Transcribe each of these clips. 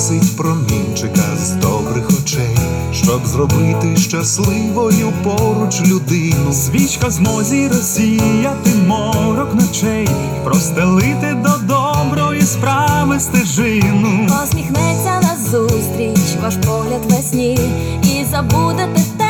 місяць промінчика з добрих очей, щоб зробити щасливою поруч людину. Свічка змозі розсіяти морок ночей, простелити до доброї справи стежину. Посміхнеться на зустріч, ваш погляд весні, і забудете те.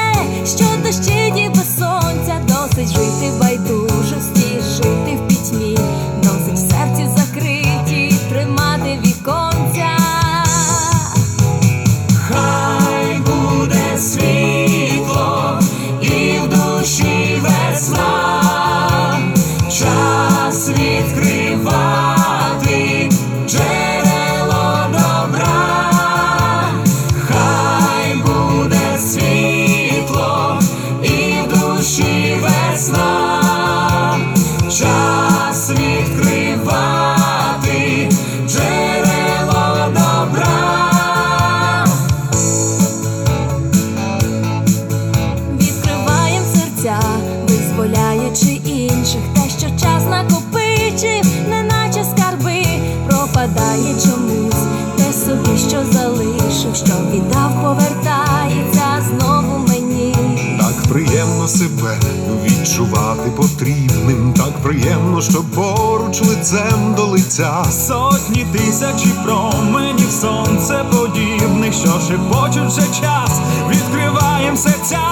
Накопичив, неначе скарби, пропадає чомусь, те собі, що залишив, що віддав, повертається знову мені. Так приємно себе відчувати потрібним, так приємно, що поруч лицем до лиця. Сотні тисячі променів сонце подібних, що шепочуть вже час, відкриваєм серця.